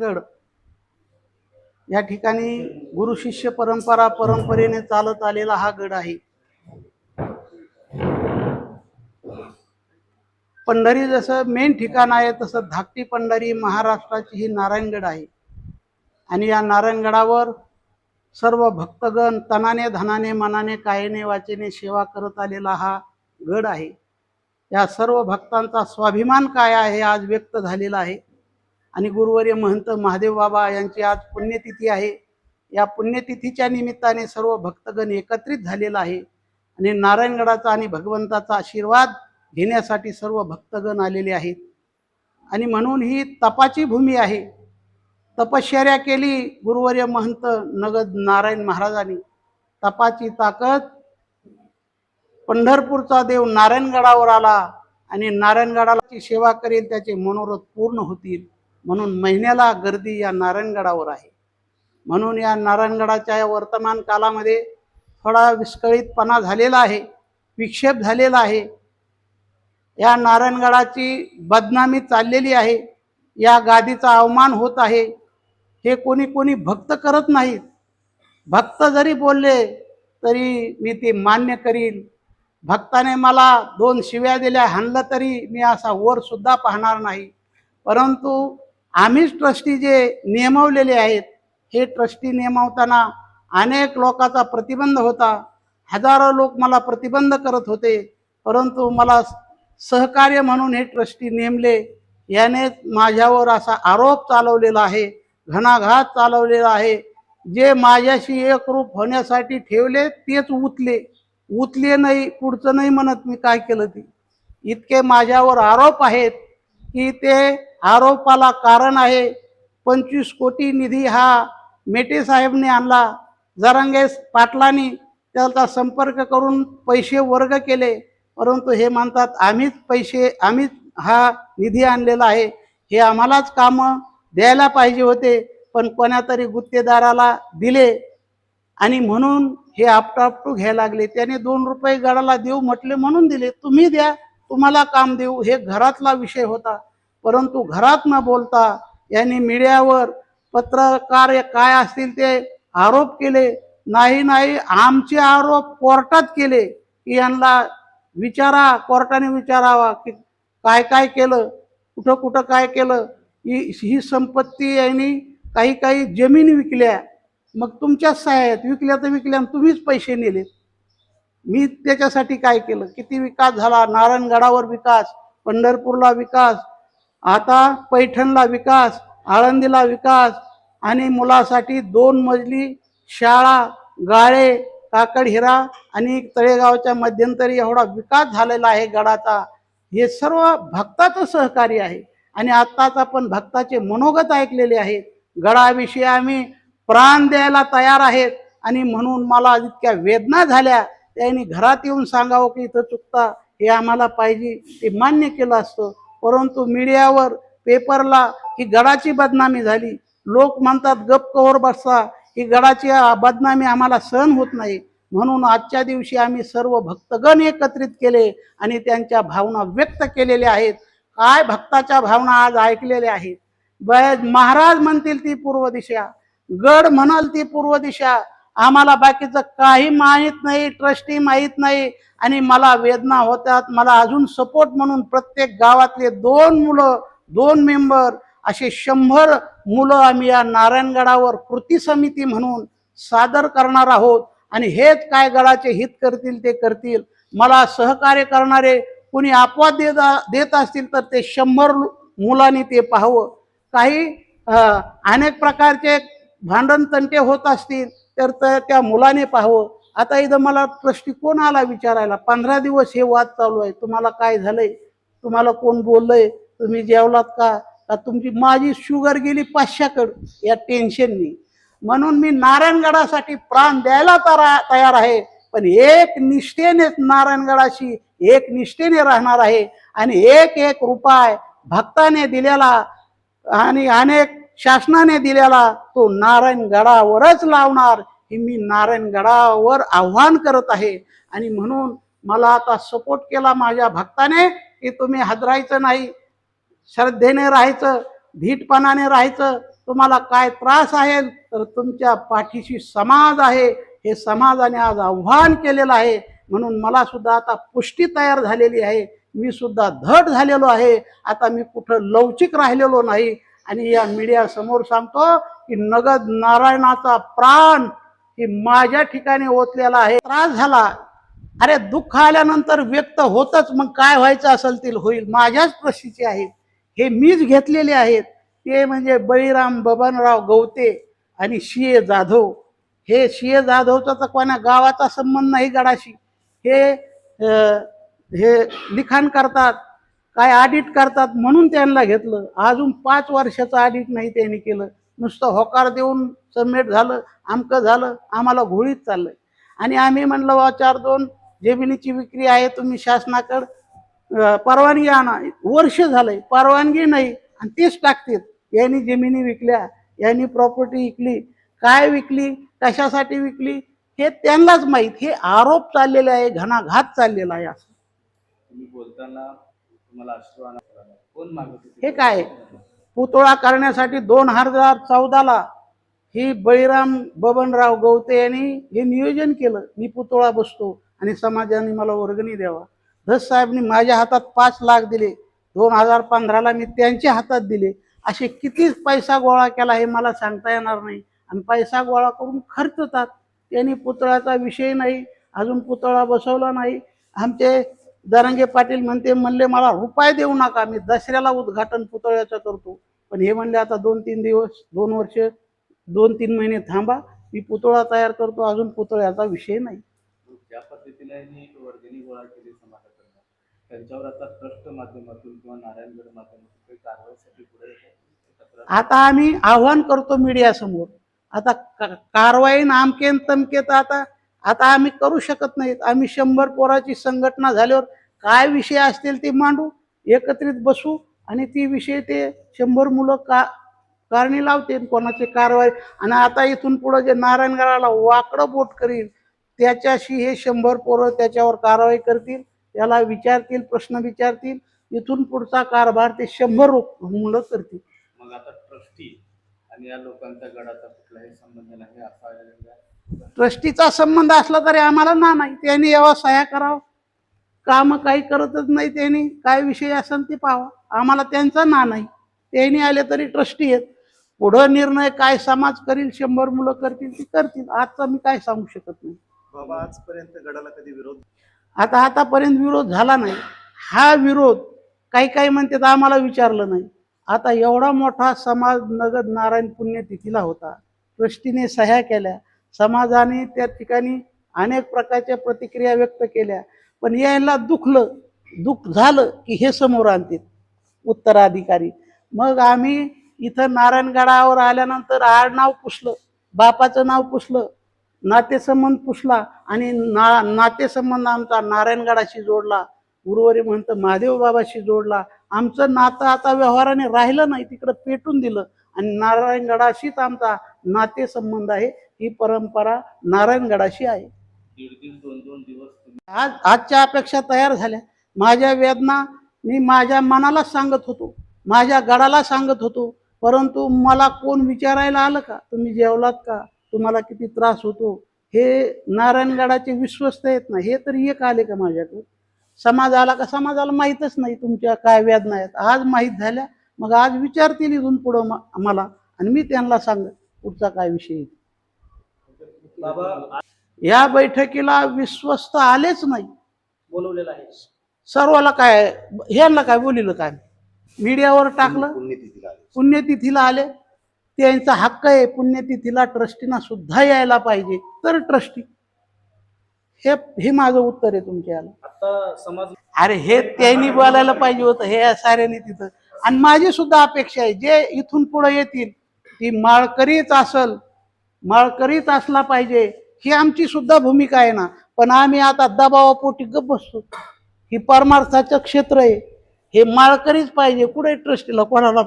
गड. या ठिकाणी गुरु शिष्य परंपरा परंपरेने चालत आलेला हा गड आहे. पंढरी जसं मेन ठिकाण आहे तसं धाकटी पंढरी महाराष्ट्राची ही नारायणगड आहे. आणि या नारायणगडावर सर्व भक्तगण तनाने धनाने मनाने कायेने वाचेने सेवा करत आलेला हा गड आहे. या सर्व भक्तांचा स्वाभिमान काय आहे आज व्यक्त झालेला आहे. आणि गुरुवर्य महंत महादेव बाबा यांची आज पुण्यतिथी आहे. या पुण्यतिथीच्या निमित्ताने सर्व भक्तगण एकत्रित झालेला आहे आणि नारायणगडाचा आणि भगवंताचा आशीर्वाद घेण्यासाठी सर्व भक्तगण आलेले आहेत. आणि म्हणून ही तपाची भूमी आहे. तपश्चर्या केली गुरुवर्य महंत नगद नारायण महाराजांनी. तपाची ताकद पंढरपूरचा देव नारायणगडावर आला आणि नारायणगडाची सेवा करेल त्याचे मनोरथ पूर्ण होतील. म्हणून महिन्याला गर्दी या नारायणगडावर आहे. म्हणून या नारायणगडाच्या या वर्तमान कालामध्ये थोडा विस्कळीतपणा झालेला आहे विक्षेप झालेला आहे. या नारायणगडाची बदनामी चाललेली आहे या गादीचा अवमान होत आहे. हे कोणी कोणी भक्त करत नाहीत. भक्त जरी बोलले तरी मी ते मान्य करीन. भक्ताने मला दोन शिव्या दिल्या हाणलं तरी मी असा वर सुद्धा पाहणार नाही. परंतु आम्हीच ट्रस्टी जे नियमवलेले आहेत हे ट्रस्टी नियमवताना अनेक लोकांचा प्रतिबंध होता. हजारो लोक मला प्रतिबंध करत होते परंतु मला सहकार्य म्हणून हे ट्रस्टी नेमले. याने माझ्यावर असा आरोप चालवलेला आहे घणाघात चालवलेला आहे. जे माझ्याशी एकरूप होण्यासाठी ठेवले तेच उतले. उतले नाही पुढचं नाही म्हणत मी काय केलं ते. इतके माझ्यावर आरोप आहेत की ते आरोपाला कारण आहे. पंचवीस कोटी निधी हा मेटे साहेबने आणला. जरांगे पाटलांनी त्याचा संपर्क करून पैसे वर्ग केले. परंतु हे म्हणतात आम्हीच पैसे आम्हीच हा निधी आणलेला आहे. हे आम्हालाच कामं द्यायला पाहिजे होते पण कोणातरी गुत्तेदाराला दिले. आणि म्हणून हे आपटापटू घ्यायला लागले. त्याने दोन रुपये गडाला देऊ म्हटले म्हणून दिले. तुम्ही द्या तुम्हाला काम देऊ. हे घरातला विषय होता. परंतु घरात न बोलता यांनी मीडियावर पत्रकार काय असतील ते आरोप केले. नाही नाही आमचे आरोप कोर्टात केले की यांना विचारा कोर्टाने विचारावा की काय काय केलं कुठं कुठं काय केलं. ही ही संपत्ती यांनी काही काही जमीन विकल्या. मग तुमच्याच सहाय्यात विकल्या तर विकल्या तुम्हीच पैसे नेले. मी त्याच्यासाठी काय केलं? किती विकास झाला? नारायणगडावर विकास पंढरपूरला विकास आता पैठणला विकास आळंदीला विकास आणि मुलासाठी दोन मजली शाळा गाळे काकड हिरा आणि तळेगावच्या मध्यंतरी एवढा विकास झालेला आहे गडाचा. हे सर्व भक्ताचं सहकार्य आहे आणि आत्ताच आपण भक्ताचे मनोगत ऐकलेले आहेत. गडाविषयी आम्ही प्राण द्यायला तयार आहेत आणि म्हणून मला इतक्या वेदना झाल्या. त्यांनी घरात येऊन सांगावं की इथं चुकता हे आम्हाला पाहिजे ते मान्य केलं असतं. परंतु मीडियावर पेपरला ही गडाची बदनामी झाली. लोक म्हणतात गप कवर बसता ही गडाची बदनामी आम्हाला सहन होत नाही. म्हणून आजच्या दिवशी आम्ही सर्व भक्तगण एकत्रित केले आणि त्यांच्या भावना व्यक्त केलेल्या आहेत. काय भक्ताच्या भावना आज ऐकलेल्या आहेत? महाराज म्हणतील ती पूर्व दिशा. गड म्हणाल ती पूर्व दिशा. आम्हाला बाकीचं काही माहीत नाही ट्रस्टी माहीत नाही. आणि मला वेदना होतात मला अजून सपोर्ट म्हणून प्रत्येक गावातले दोन मुलं दोन मेंबर असे शंभर मुलं आम्ही या नारायणगडावर कृती समिती म्हणून सादर करणार आहोत. आणि हेच काय गडाचे हित करतील ते करतील. मला सहकार्य करणारे कुणी अपवाद देत देत असतील तर ते शंभर मुलांनी ते पाहावं. काही अनेक प्रकारचे भांडण तंटे होत असतील. तर त्या मुलाने पाहावं. आता इथं मला ट्रस्टी कोण आला विचारायला. पंधरा दिवस हे वाद चालू आहे. तुम्हाला काय झालंय? तुम्हाला कोण बोललंय? तुम्ही जेवलात का? का तुमची माझी शुगर गेली पाचशेकडं. या टेन्शननी. म्हणून मी नारायणगडासाठी प्राण द्यायला तयार आहे. पण एक निष्ठेने नारायणगडाशी एक निष्ठेने राहणार आहे. आणि एक एक रुपाय भक्ताने दिलेला आणि अनेक शासनाने दिलेला तो नारायणगडावरच लावणार हे मी नारायणगडावर आव्हान करत आहे. आणि म्हणून मला आता सपोर्ट केला माझ्या भक्ताने की तुम्ही हादरायचं नाही. श्रद्धेने राहायचं धीटपणाने राहायचं. तुम्हाला काय त्रास आहे तर तुमच्या पाठीशी समाज आहे. हे समाजाने आज आव्हान केलेलं आहे. म्हणून मला सुद्धा आता पुष्टी तयार झालेली आहे. मी सुद्धा धट झालेलो आहे. आता मी कुठं लवचिक राहिलेलो नाही. आणि या मीडिया समोर सांगतो की नगद नारायणाचा प्राण ही माझ्या ठिकाणी ओतलेला आहे. त्रास झाला. अरे दुःख आल्यानंतर व्यक्त होतच मग काय व्हायचं असेल ते होईल. माझ्याच प्रशीचे आहेत हे मीच घेतलेले आहेत. ते म्हणजे बळीराम बबनराव गवते आणि शिये जाधव. हे शिये जाधवचा तर कोणा गावाचा संबंध नाही गडाशी. हे हे लिखाण करतात. काय ऑडिट करतात म्हणून त्यांना घेतलं. अजून पाच वर्षाचं ऑडिट नाही त्यांनी केलं. नुसतं होकार देऊन सबमिट झालं आमकं झालं आम्हाला घोळीत चाललंय. आणि आम्ही म्हणलं बा चार दोन जमिनीची विक्री आहे तुम्ही शासनाकडं परवानगी आणा. वर्ष झालंय परवानगी नाही. आणि तेच टाकतात. यांनी जमिनी विकल्या यांनी प्रॉपर्टी विकली. काय विकली कशासाठी विकली हे त्यांनाच माहीत. हे आरोप चाललेले आहे घणाघात चाललेला आहे. असं बोलताना हे काय? पुतळा करण्यासाठी दोन हजार चौदाला ही बळीराम बबनराव गवते यांनी हे नियोजन केलं. मी पुतळा बसतो आणि समाजाने मला वर्गणी द्यावा. धस साहेबनी माझ्या हातात पाच लाख दिले. दोन हजार पंधराला मी त्यांच्या हातात दिले. असे किती पैसा गोळा केला हे मला सांगता येणार नाही. आणि पैसा गोळा करून खर्चतात. त्यांनी पुतळ्याचा विषय नाही. अजून पुतळा बसवला नाही. आमचे दरंगे पाटील म्हणते म्हणले मला रुपये देऊ नका मी दसऱ्याला उद्घाटन पुतळ्याचं करतो. पण हे म्हणले आता दोन तीन दिवस दोन वर्ष दोन तीन महिने थांबा मी पुतळा तयार करतो अजून पुतळ्याचा विषय नाही. ज्या पद्धतीने यांनी वर्गणी गोळा केली समाजाकडनं त्यांच्यावर आता ट्रस्ट माध्यमातून किंवा नारायणगड माध्यमातून काही कारवाईसाठी पुढे येतात? तक्रार आता आम्ही आव्हान करतो मीडिया समोर आता कारवाई नामकेन तमकेत आता आता आम्ही करू शकत नाहीत. आम्ही शंभर पोराची संघटना झाल्यावर काय विषय असतील ते मांडू एकत्रित बसू आणि ती विषय ते शंभर मुलं का कारणी लावतील कोणाची कारवाई. आणि आता इथून पुढं जे नारायणगडाला वाकडं बोट करील त्याच्याशी हे शंभर पोरं त्याच्यावर कारवाई करतील त्याला विचारतील प्रश्न विचारतील. इथून पुढचा कारभार ते शंभर मुलं करतील. मग आता ट्रस्टी आणि या लोकांचा गडाचा कुठलाही संबंध नाही असा ट्रस्टीचा संबंध असला तरी आम्हाला ना नाही. त्यांनी यावा सह्या करावं. काम काही करतच नाही त्यांनी. काय विषय असेल ते पाहावा. आम्हाला त्यांचा ना नाही. त्यांनी आले तरी ट्रस्टी आहेत. पुढं निर्णय काय समाज करील शंभर मुलं करतील ती करतील. आजचा मी काय सांगू शकत नाही. बाबा आजपर्यंत गडाला कधी विरोध? आता आतापर्यंत विरोध झाला नाही. हा विरोध काही काही म्हणतात आम्हाला विचारलं नाही. आता एवढा मोठा समाज नगद नारायण पुण्यतिथीला होता. ट्रस्टीने सह्या केल्या. समाजाने त्या ठिकाणी अनेक प्रकारच्या प्रतिक्रिया व्यक्त केल्या. पण यायला दुखलं दुःख झालं की हे समोर आणतील उत्तराधिकारी. मग आम्ही इथं नारायणगडावर आल्यानंतर आडनाव पुसलं बापाचं नाव पुसलं नातेसंबंध पुसला आणि ना नातेसंबंध आमचा नारायणगडाशी जोडला गुरुवारी म्हणतं महादेव बाबाशी जोडला. आमचं नातं आता व्यवहाराने राहिलं नाही तिकडं पेटून दिलं आणि नारायणगडाशीच आमचा नातेसंबंध आहे. ही परंपरा नारायणगडाशी आहे. आज आजच्या अपेक्षा तयार झाल्या. माझ्या वेदना मी माझ्या मनाला सांगत होतो. माझ्या गडाला सांगत होतो. परंतु मला कोण विचारायला आलं का? तुम्ही जेवलात का? तुम्हाला किती त्रास होतो? हे नारायणगडाचे विश्वस्त आहेत ना हे तरी एक आले का माझ्याकडे? समाजाला का? समाजाला माहीतच नाही तुमच्या काय वेदना आहेत. आज माहीत झाल्या. मग आज विचारतील इथून पुढं मला. आणि मी त्यांना सांग पुढचा काय विषय. बाबा या बैठकीला विश्वस्त आलेच नाही. बोलवलेलं आहे. सर्वाला काय ह्यांना काय बोलिलं काय? मीडियावर टाकलं पुण्यतिथीला आले. पुण्यतिथीला आले. त्यांचा हक्क आहे पुण्यतिथीला ट्रस्टीना सुद्धा यायला पाहिजे. तर ट्रस्टी. हे हे माझं उत्तर आहे तुमच्या याला आता समाज अरे हे त्यांनी बोलायला पाहिजे होतं हे साऱ्यांनी तिथं. आणि माझी सुद्धा अपेक्षा आहे जे इथून पुढे येतील ती माळकरीच असल माळकरीच असला पाहिजे. ही आमची सुद्धा भूमिका आहे ना. पण आम्ही आता दबावापोटी गप बसतो. ही परमार्थाचं क्षेत्र आहे. हे माळकरीच पाहिजे. कुठे ट्रस्टीला कोणाला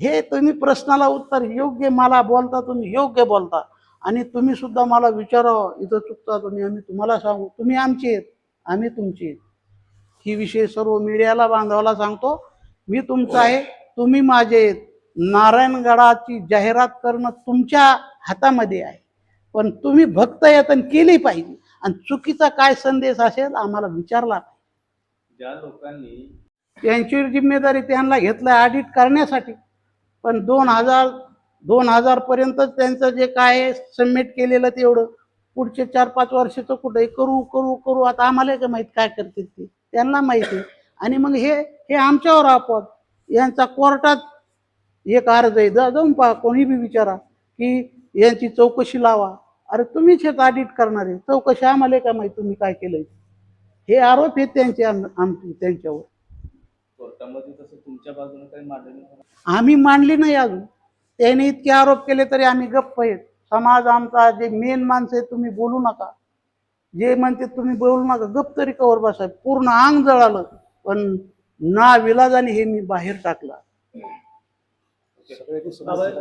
हे तुम्ही प्रश्नाला उत्तर योग्य मला बोलता तुम्ही योग्य बोलता. आणि तुम्ही सुद्धा मला विचारावं. इथं चुकता तुम्ही आम्ही तुम्हाला सांगू. तुम्ही आमची आहेत. आम्ही तुमची आहेत. ही विषय सर्व मीडियाला बांधवाला सांगतो. मी तुमचा आहे. तुम्ही माझे नारायणगडाची जाहिरात करणं तुमच्या हातामध्ये आहे. पण तुम्ही भक्त यतन केली पाहिजे. आणि चुकीचा काय संदेश असेल आम्हाला विचारला पाहिजे. ज्या लोकांनी त्यांची जिम्मेदारी त्यांना घेतलं ऑडिट करण्यासाठी. पण दोन हजार दोन हजार पर्यंत त्यांचं जे काय सबमिट केलेलं तेवढं. पुढचे चार पाच वर्षाचं कुठे करू करू करू. आता आम्हाला काय माहीत काय करते ते? त्यांना माहिती आहे. आणि मग हे हे आमच्यावर आपत यांचा कोर्टात एक अर्ज आहे. जा जाऊन पहा कोणी बी विचारा की यांची चौकशी लावा. अरे तुम्हीच हेच ऑडिट करणार आहे. चौकशी आम्हाला काय माहिती तुम्ही काय केलंय? हे आरोप आहेत त्यांचे त्यांच्यावर. आम्ही मांडली नाही अजून. त्याने इतके आरोप केले तरी आम्ही गप्प आहेत. समाज आमचा जे मेन माणसं आहे तुम्ही बोलू नका. जे म्हणते तुम्ही बोलू नका. गप्प तरी कवर बसाय पूर्ण अंग जळालं. पण ना विलाजाने हे मी बाहेर टाकला. सगळ्यांनी समजलं.